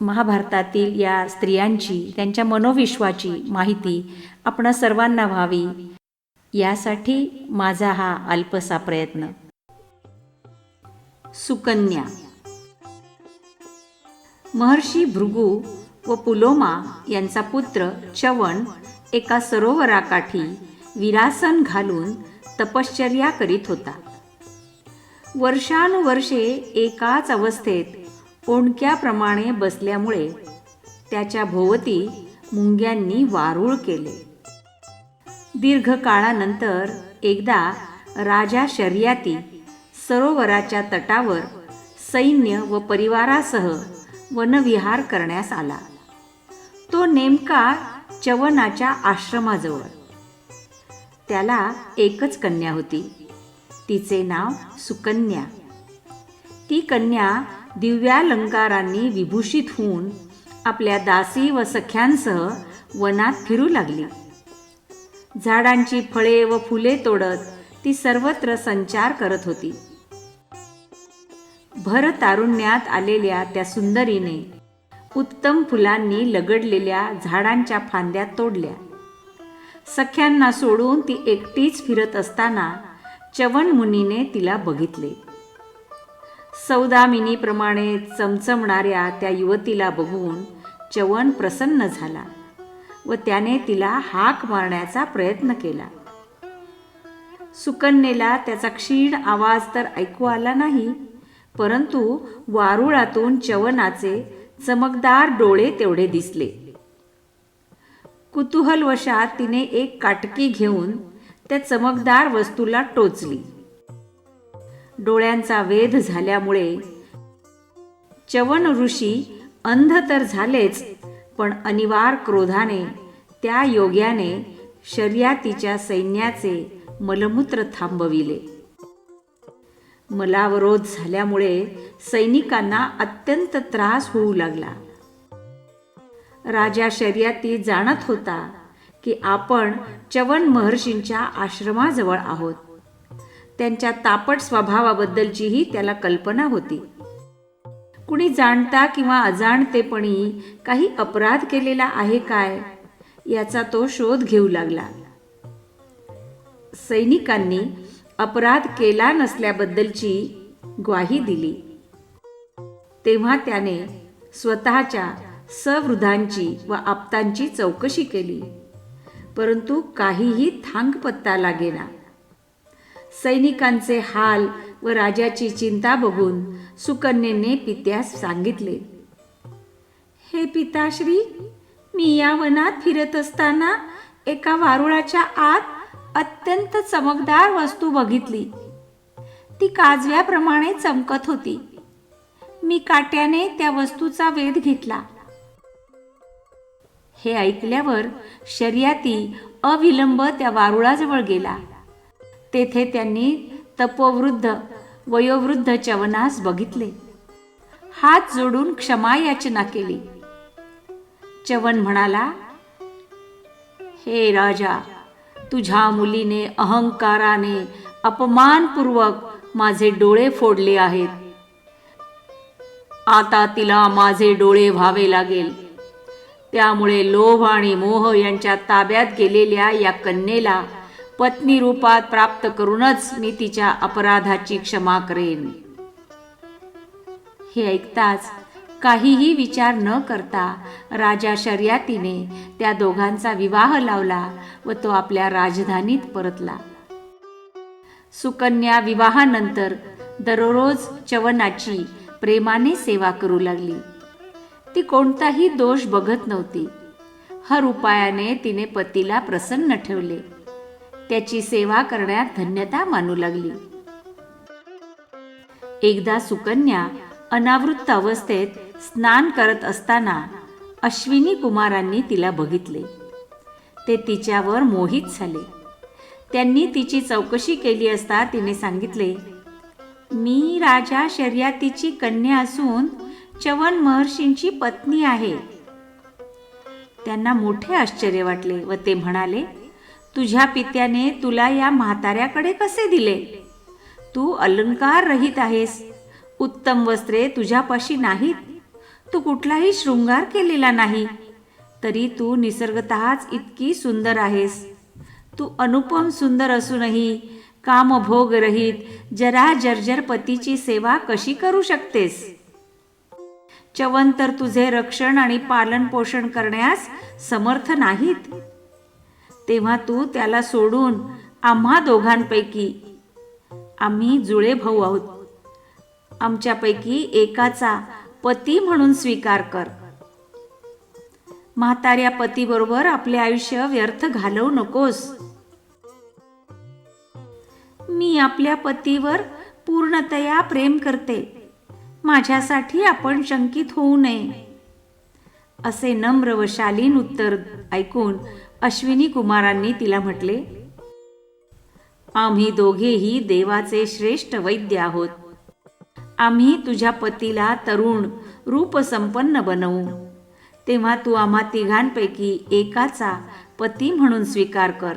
महाभारतातील या स्त्रियांची त्यांच्या मनोविश्वाची माहिती आपण सर्वांना व्हावी. यासाठी माझा हा अल्पसा प्रयत्न. सुकन्या. महर्षी भृगू व पुलोमा यांचा पुत्र चवण एका सरोवराकाठी विरासन घालून तपश्चर्या करीत होता. वर्षानुवर्षे एकाच अवस्थेत ओंडक्याप्रमाणे बसल्यामुळे त्याच्या भोवती मुंग्यांनी वारूळ केले. दीर्घकाळानंतर एकदा राजा शर्याती सरोवराच्या तटावर सैन्य व परिवारासह वनविहार करण्यास आला. तो नेमका चवनाच्या आश्रमाजवळ. त्याला एकच कन्या होती. तिचे नाव सुकन्या. ती कन्या दिव्यालंकारांनी विभूषित होऊन आपल्या दासी व सख्यांसह वनात फिरू लागली झाडांची फळे व फुले तोडत ती सर्वत्र संचार करत होती. भर तारुण्यात आलेल्या त्या सुंदरीने उत्तम फुलांनी लगडलेल्या झाडांच्या फांद्या तोडल्या. सख्यांना सोडून ती एकटीच फिरत असताना चवन मुनीने तिला बघितले. सौदामिनीप्रमाणे चमचमणाऱ्या त्या युवतीला बघून चवन प्रसन्न झाला व त्याने तिला हाक मारण्याचा प्रयत्न केला. सुकन्येला त्याचा क्षीण आवाज तर ऐकू आला नाही परंतु वारुळातून चवनाचे चमकदार डोळे तेवढे दिसले. कुतूहलवशात तिने एक काटकी घेऊन त्या चमकदार वस्तूला टोचली. डोळ्यांचा वेध झाल्यामुळे. चवन ऋषी अंध तर झालेच पण अनिवार क्रोधाने त्या योग्याने शर्यातीच्या सैन्याचे मलमूत्र थांबविले. मलावरोध झाल्यामुळे सैनिकांना अत्यंत त्रास होऊ लागला. राजा शर्याती जाणत होता की आपण चवन महर्षींच्या आश्रमाजवळ आहोत. त्यांच्या तापट स्वभावाबद्दलचीही त्याला कल्पना होती. कुणी जाणता किंवा अजाणतेपणी काही अपराध केलेला आहे काय याचा तो शोध घेऊ लागला. सैनिकांनी अपराध केला नसल्याबद्दलची ग्वाही दिली. तेव्हा त्याने स्वतःच्या सवृद्धांची व आप्तांची चौकशी केली. परंतु काहीही थांगपत्ता लागेना. सैनिकांचे हाल व राजाची चिंता बघून सुकन्येने पित्यास सांगितले. हे पिताश्री मी या वनात फिरत असताना एका वारुळाच्या आत अत्यंत चमकदार वस्तू बघितली. ती काजव्याप्रमाणे चमकत होती. मी काट्याने त्या वस्तूचा वेध घेतला. हे ऐकल्यावर शर्याती अविलंब त्या वारुळाजवळ गेला. तेथे त्यांनी तपोवृद्ध वयोवृद्ध चवनास बघितले. हात जोडून क्षमा याचना केली. चवन म्हणाला हे राजा तुझ्या मुलीने अहंकाराने अपमानपूर्वक माझे डोळे फोडले आहेत. आता तिला माझे डोळे व्हावे लागेल. त्यामुळे लोभ आणि मोह यांच्या ताब्यात गेलेल्या या कन्येला पत्नी रूपात प्राप्त करूनच मी तिच्या अपराधाची क्षमा करेन. हे ऐकताच काहीही विचार न करता राजा शर्यातीने त्या दोघांचा विवाह लावला व तो आपल्या राजधानीत परतला. सुकन्या विवाहानंतर दररोज चवनाची प्रेमाने सेवा करू लागली. ती कोणताही दोष बघत नव्हती. हर उपायाने तिने पतीला प्रसन्न ठेवले. त्याची सेवा करण्यात धन्यता मानू लागली. एकदा सुकन्या अनावृत्त अवस्थेत स्नान करत असताना अश्विनी कुमारांनी तिला बघितले. ते तिच्यावर मोहित झाले. त्यांनी तिची चौकशी केली असता तिने सांगितले मी राजा शर्यातीची कन्या असून चवन महर्षींची पत्नी आहे. त्यांना मोठे आश्चर्य वाटले व ते म्हणाले तुझ्या पित्याने तुला या म्हाताऱ्याकडे कसे दिले? तू अलंकार रहित आहेस. उत्तम वस्त्रे तुझ्यापाशी नाहीत. तू कुठलाही शृंगार केलेला नाही. तरी तू निसर्गतःच इतकी सुंदर आहेस. तू अनुपम सुंदर असूनही कामभोग रहित जरा जर्जर पतीची सेवा कशी करू शकतेस? चवन तर तुझे रक्षण आणि पालन पोषण करण्यास समर्थ नाहीत. तेव्हा तू त्याला सोडून आम्हा दोघांपैकी आम्ही जुळे भाऊ आहोत. आमच्यापैकी एकाचा पती म्हणून स्वीकार कर. म्हाताऱ्या पतीबरोबर आपले आयुष्य व्यर्थ घालवू नकोस. मी आपल्या पतीवर पूर्णतया प्रेम करते. माझ्यासाठी आपण शंकित होऊ नये. असे नम्र व शालीन उत्तर ऐकून अश्विनी कुमारांनी तिला म्हटले आम्ही दोघेही देवाचे श्रेष्ठ वैद्य आहोत. आम्ही तुझ्या पतीला तरुण रूपसंपन्न बनवू. तेव्हा तू आम्हा तिघांपैकी एकाचा पती म्हणून स्वीकार कर.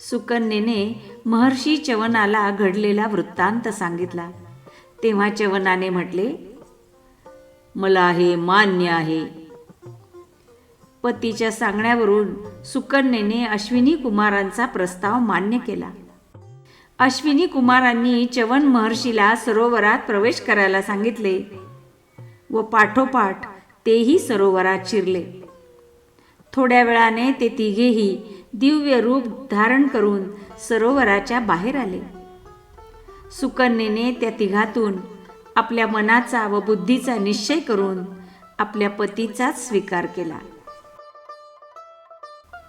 सुकन्येने महर्षी चवनाला घडलेला वृत्तांत सांगितला. तेव्हा चवनाने म्हटले मला हे मान्य आहे. पतीच्या सांगण्यावरून सुकन्येने अश्विनी कुमारांचा प्रस्ताव मान्य केला. अश्विनी कुमारांनी चवन महर्षीला सरोवरात प्रवेश करायला सांगितले व पाठोपाठ तेही सरोवरात शिरले. थोड्या वेळाने ते तिघेही दिव्य रूप धारण करून सरोवराच्या बाहेर आले. सुकन्येने त्या तिघातून आपल्या मनाचा व बुद्धीचा निश्चय करून आपल्या पतीचाच स्वीकार केला.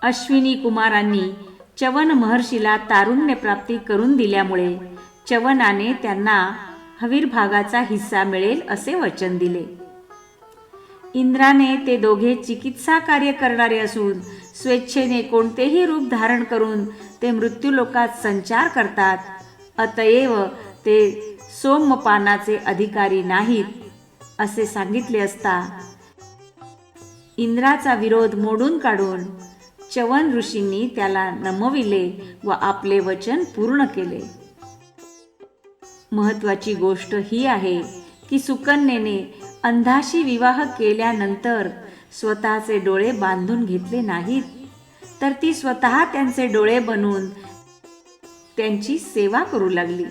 अश्विनी कुमारांनी चवन महर्षीला तारुण्य प्राप्ती करून दिल्यामुळे चवनाने त्यांना हवीर भागाचा हिस्सा मिळेल असे वचन दिले. इंद्राने ते दोघे चिकित्सा कार्य करणारे असून स्वेच्छेने कोणतेही रूप धारण करून ते मृत्यूलोकात संचार करतात. अतएव ते सोमपानाचे अधिकारी नाहीत असे सांगितले असता इंद्राचा विरोध मोडून काढून चवन ऋषींनी त्याला नमविले व आपले वचन पूर्ण केले. महत्वाची गोष्ट ही आहे की सुकन्येने अंधाशी विवाह केल्यानंतर स्वतःचे डोळे बांधून घेतले नाहीत. तर ती स्वतः त्यांचे डोळे बनवून त्यांची सेवा करू लागली.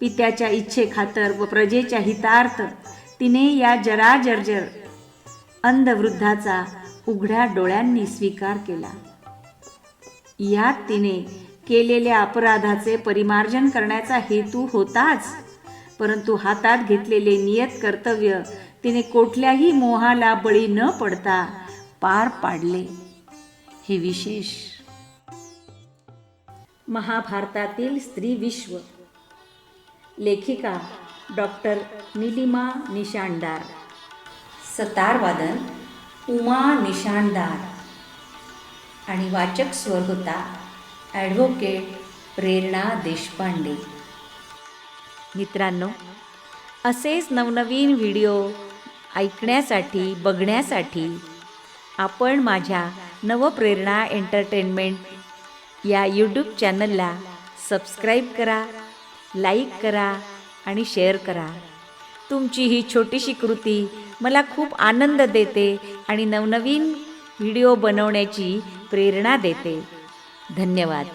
पित्याच्या इच्छेखातर व प्रजेच्या हितार्थ तिने या जरा जर्जर अंधवृद्धाचा उघड्या डोळ्यांनी स्वीकार केला. यात तिने केलेल्या अपराधाचे परिमार्जन करण्याचा हेतू होताच परंतु हातात घेतलेले नियत कर्तव्य तिने कुठल्याही मोहाला बळी न पडता पार पाडले. हे विशेष. महाभारतातील स्त्री विश्व. लेखिका डॉक्टर निलिमा निशांडार. सतारवादन उमा निशाणदार आणि वाचक स्वर होता ॲडव्होकेट प्रेरणा देशपांडे. मित्रांनो असेच नवनवीन व्हिडिओ ऐकण्यासाठी बघण्यासाठी आपण माझ्या नवप्रेरणा एंटरटेनमेंट या यूट्यूब चॅनलला सबस्क्राईब करा लाईक करा आणि शेअर करा. तुमची ही छोटीशी कृती मला खूप आनंद देते आणि नवनवीन व्हिडिओ बनवण्याची प्रेरणा देते. धन्यवाद.